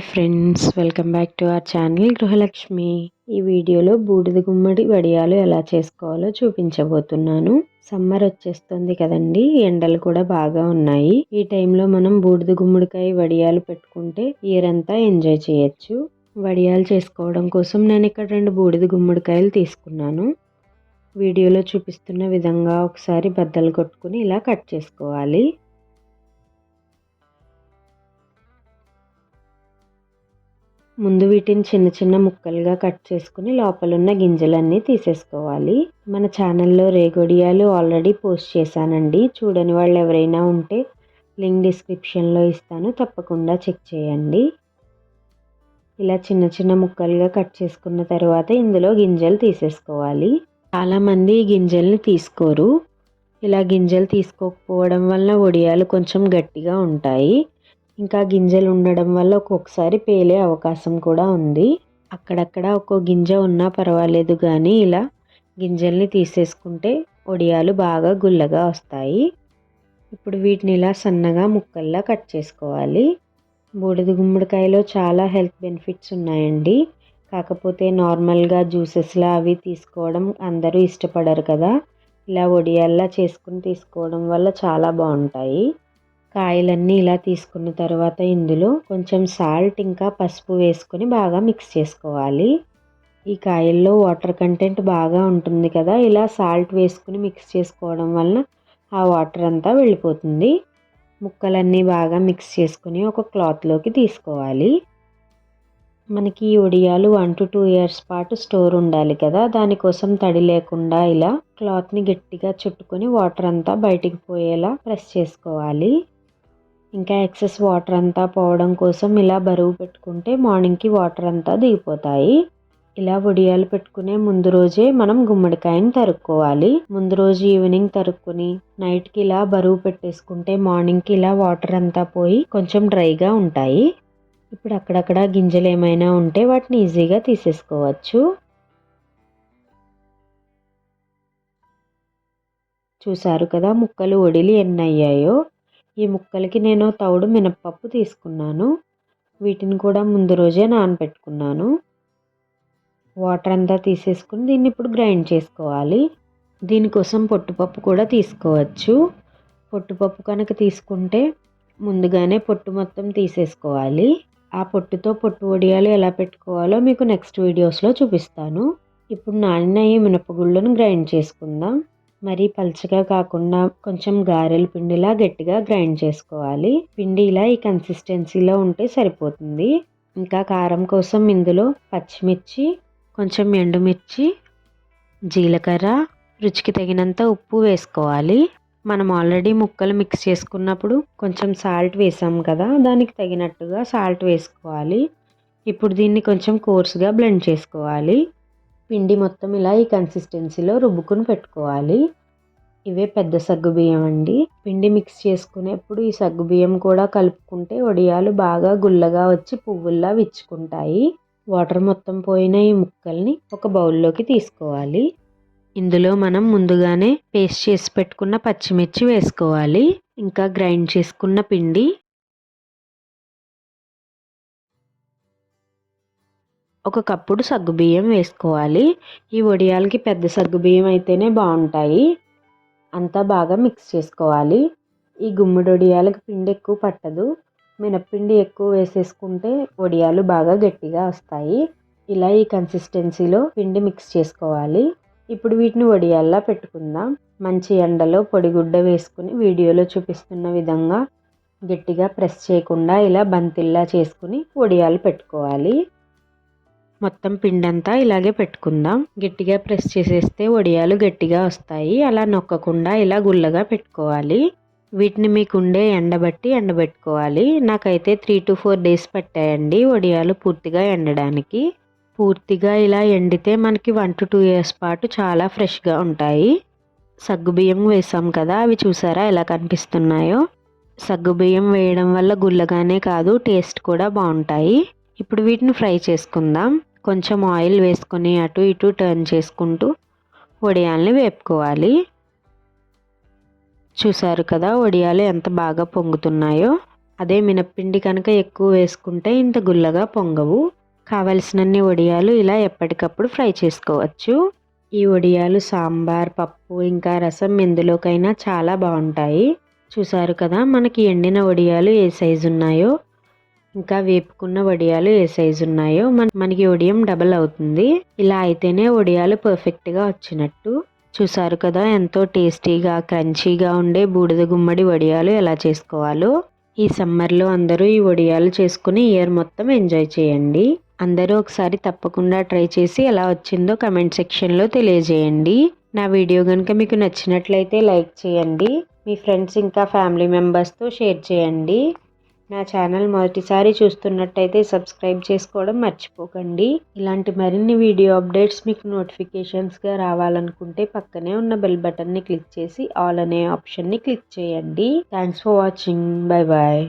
Hi friends welcome back to our channel Gruhalakshmi. ఈ వీడియోలో బూడిద గుమ్మడి వడియాలు ఎలా చేసుకోవాలో చూపించబోతున్నాను. సమ్మర్ వచ్చేస్తుంది కదండి ఎండలు కూడా బాగా ఉన్నాయి. ఈ టైంలో మనం బూడిద గుమ్మడికాయ వడియాలు పెట్టుకుంటే ఇయర్ అంతా ఎంజాయ్ చేయొచ్చు. వడియాలు చేసుకోవడం కోసం నేను ఇక్కడ రెండు బూడిద గుమ్మడికాయలు తీసుకున్నాను. వీడియోలో చూపిస్తున్న విధంగా ఒకసారి బద్దలు కొట్టుకుని ఇలా కట్ చేసుకోవాలి. ముందు వీటిని చిన్న చిన్న ముక్కలుగా కట్ చేసుకుని లోపలున్న గింజలన్నీ తీసేసుకోవాలి. మన ఛానల్లో రేగొడియాలు ఆల్రెడీ పోస్ట్ చేశానండి. చూడని వాళ్ళు ఎవరైనా ఉంటే లింక్ డిస్క్రిప్షన్లో ఇస్తాను. తప్పకుండా చెక్ చేయండి. ఇలా చిన్న చిన్న ముక్కలుగా కట్ చేసుకున్న తర్వాత ఇందులో గింజలు తీసేసుకోవాలి. చాలామంది ఈ గింజల్ని తీసుకోరు. ఇలా గింజలు తీసుకోకపోవడం వల్ల వడియాలు కొంచెం గట్టిగా ఉంటాయి. ఇంకా గింజలు ఉండడం వల్ల ఒక్కొక్కసారి పేలే అవకాశం కూడా ఉంది. అక్కడక్కడ ఒక్కో గింజ ఉన్నా పర్వాలేదు కానీ ఇలా గింజల్ని తీసేసుకుంటే వడియాలు బాగా గుల్లగా వస్తాయి. ఇప్పుడు వీటిని ఇలా సన్నగా ముక్కల్లా కట్ చేసుకోవాలి. బూడిద గుమ్మడికాయలో చాలా హెల్త్ బెనిఫిట్స్ ఉన్నాయండి. కాకపోతే నార్మల్గా జ్యూసెస్లా అవి తీసుకోవడం అందరూ ఇష్టపడరు కదా. ఇలా ఒడియాల్లా చేసుకుని తీసుకోవడం వల్ల చాలా బాగుంటాయి. కాయలన్నీ ఇలా తీసుకున్న తర్వాత ఇందులో కొంచెం సాల్ట్ ఇంకా పసుపు వేసుకొని బాగా మిక్స్ చేసుకోవాలి. ఈ కాయల్లో వాటర్ కంటెంట్ బాగా ఉంటుంది కదా ఇలా సాల్ట్ వేసుకుని మిక్స్ చేసుకోవడం వలన ఆ వాటర్ అంతా వెళ్ళిపోతుంది. ముక్కలన్నీ బాగా మిక్స్ చేసుకుని ఒక క్లాత్లోకి తీసుకోవాలి. మనకి ఈ ఒడియాలు వన్ టు టూ ఇయర్స్ పాటు స్టోర్ ఉండాలి కదా దానికోసం తడి లేకుండా ఇలా క్లాత్ని గట్టిగా చుట్టుకొని వాటర్ అంతా బయటికి పోయేలా ప్రెస్ చేసుకోవాలి. ఇంకా ఎక్సెస్ వాటర్ అంతా పోవడం కోసం ఇలా బరువు పెట్టుకుంటే మార్నింగ్కి వాటర్ అంతా దిగిపోతాయి. ఇలా వడియాలు పెట్టుకునే ముందు రోజే మనం గుమ్మడికాయని తరుక్కోవాలి. ముందు రోజు ఈవినింగ్ తరుక్కుని నైట్కి ఇలా బరువు పెట్టేసుకుంటే మార్నింగ్కి ఇలా వాటర్ అంతా పోయి కొంచెం డ్రైగా ఉంటాయి. ఇప్పుడు అక్కడక్కడ గింజలు ఏమైనా ఉంటే వాటిని ఈజీగా తీసేసుకోవచ్చు. చూసారు కదా ముక్కలు ఒడిలి ఎన్ని అయ్యాయో? ఈ ముక్కలకి నేను తౌడు మినప్పప్పు తీసుకున్నాను. వీటిని కూడా ముందు రోజే నానబెట్టుకున్నాను వాటర్ అంతా తీసేసుకుని దీన్ని ఇప్పుడు గ్రైండ్ చేసుకోవాలి. దీనికోసం పొట్టుపప్పు కూడా తీసుకోవచ్చు. పొట్టుపప్పు కనుక తీసుకుంటే ముందుగానే పొట్టు మొత్తం తీసేసుకోవాలి. ఆ పొట్టుతో పొట్టు వడియాలు ఎలా పెట్టుకోవాలో మీకు నెక్స్ట్ వీడియోస్లో చూపిస్తాను. ఇప్పుడు నానిన ఈ మినపగుళ్ళను గ్రైండ్ చేసుకుందాం. మరీ పల్చగా కాకుండా కొంచెం గారెల పిండిలా గట్టిగా గ్రైండ్ చేసుకోవాలి. పిండి ఇలా ఈ కన్సిస్టెన్సీలో ఉంటే సరిపోతుంది. ఇంకా కారం కోసం ఇందులో పచ్చిమిర్చి కొంచెం ఎండుమిర్చి జీలకర్ర రుచికి తగినంత ఉప్పు వేసుకోవాలి. మనం ఆల్రెడీ ముక్కలు మిక్స్ చేసుకున్నప్పుడు కొంచెం సాల్ట్ వేసాం కదా దానికి తగినట్టుగా సాల్ట్ వేసుకోవాలి. ఇప్పుడు దీన్ని కొంచెం కోర్స్గా బ్లెండ్ చేసుకోవాలి. పిండి మొత్తం ఇలా ఈ కన్సిస్టెన్సీలో రుబ్బుకుని పెట్టుకోవాలి. ఇవే పెద్ద సగ్గు బియ్యం అండి. పిండి మిక్స్ చేసుకునేప్పుడు ఈ సగ్గు బియ్యం కూడా కలుపుకుంటే వడియాలు బాగా గుల్లగా వచ్చి పువ్వుల్లా విచ్చుకుంటాయి. వాటర్ మొత్తం పోయిన ఈ ముక్కల్ని ఒక బౌల్లోకి తీసుకోవాలి. ఇందులో మనం ముందుగానే పేస్ట్ చేసి పెట్టుకున్న పచ్చిమిర్చి వేసుకోవాలి. ఇంకా గ్రైండ్ చేసుకున్న పిండి ఒక కప్పుడు సగ్గుబియ్యం వేసుకోవాలి. ఈ వడియాలకి పెద్ద సగ్గుబియ్యం అయితేనే బాగుంటాయి. అంతా బాగా మిక్స్ చేసుకోవాలి. ఈ గుమ్మడి వడియాలకి పిండి ఎక్కువ పట్టదు. మినప్పిండి ఎక్కువ వేసేసుకుంటే వడియాలు బాగా గట్టిగా వస్తాయి. ఇలా ఈ కన్సిస్టెన్సీలో పిండి మిక్స్ చేసుకోవాలి. ఇప్పుడు వీటిని వడియాల్లా పెట్టుకుందాం. మంచి ఎండలో పొడిగుడ్డ వేసుకుని వీడియోలో చూపిస్తున్న విధంగా గట్టిగా ప్రెస్ చేయకుండా ఇలా బంతిల్లా చేసుకుని వడియాలు పెట్టుకోవాలి. మొత్తం పిండంతా ఇలాగే పెట్టుకుందాం. గట్టిగా ప్రెస్ చేసేస్తే వడియాలు గట్టిగా వస్తాయి. అలా నొక్కకుండా ఇలా గుల్లగా పెట్టుకోవాలి. వీటిని మీకు ఉండే ఎండబట్టి ఎండబెట్టుకోవాలి. నాకైతే త్రీ టు ఫోర్ డేస్ పట్టాయండి వడియాలు పూర్తిగా ఎండడానికి. పూర్తిగా ఇలా ఎండితే మనకి వన్ టు టూ ఇయర్స్ పాటు చాలా ఫ్రెష్గా ఉంటాయి. సగ్గుబియ్యం వేసాం కదా అవి చూసారా ఎలా కనిపిస్తున్నాయో? సగ్గుబియ్యం వేయడం వల్ల గుల్లగానే కాదు టేస్ట్ కూడా బాగుంటాయి. ఇప్పుడు వీటిని ఫ్రై చేసుకుందాం. కొంచెం ఆయిల్ వేసుకొని అటు ఇటు టర్న్ చేసుకుంటూ వడియాల్ని వేపుకోవాలి. చూసారు కదా వడియాలు ఎంత బాగా పొంగుతున్నాయో? అదే మినప్పిండి కనుక ఎక్కువ వేసుకుంటే ఇంత గుల్లగా పొంగవు. కావలసినన్ని వడియాలు ఇలా ఎప్పటికప్పుడు ఫ్రై చేసుకోవచ్చు. ఈ వడియాలు సాంబార్ పప్పు ఇంకా రసం ఎందులోకైనా చాలా బాగుంటాయి. చూసారు కదా మనకి ఎండిన వడియాలు ఏ సైజు ఉన్నాయో? ఇంకా వేపుకున్న వడియాలు ఏ సైజు ఉన్నాయో మన మనకి వడియం డబల్ అవుతుంది. ఇలా అయితేనే వడియాలు పర్ఫెక్ట్గా వచ్చినట్టు. చూసారు కదా ఎంతో టేస్టీగా క్రంచీగా ఉండే బూడిద గుమ్మడి వడియాలు ఎలా చేసుకోవాలో. ఈ సమ్మర్లో అందరూ ఈ వడియాలు చేసుకుని ఇయర్ మొత్తం ఎంజాయ్ చేయండి. అందరూ ఒకసారి తప్పకుండా ట్రై చేసి ఎలా వచ్చిందో కమెంట్ సెక్షన్లో తెలియజేయండి. నా వీడియో కనుక మీకు నచ్చినట్లయితే లైక్ చేయండి. మీ ఫ్రెండ్స్ ఇంకా ఫ్యామిలీ మెంబర్స్తో షేర్ చేయండి. నా ఛానల్ మొదటిసారి చూస్తున్నట్టయితే సబ్స్క్రైబ్ చేసుకోవడం మర్చిపోకండి. ఇలాంటి మరిన్ని వీడియో అప్డేట్స్ మీకు నోటిఫికేషన్స్గా రావాలనుకుంటే పక్కనే ఉన్న బెల్ బటన్ని క్లిక్ చేసి ఆల్ అనే ఆప్షన్ని క్లిక్ చేయండి. Thanks for watching. Bye bye.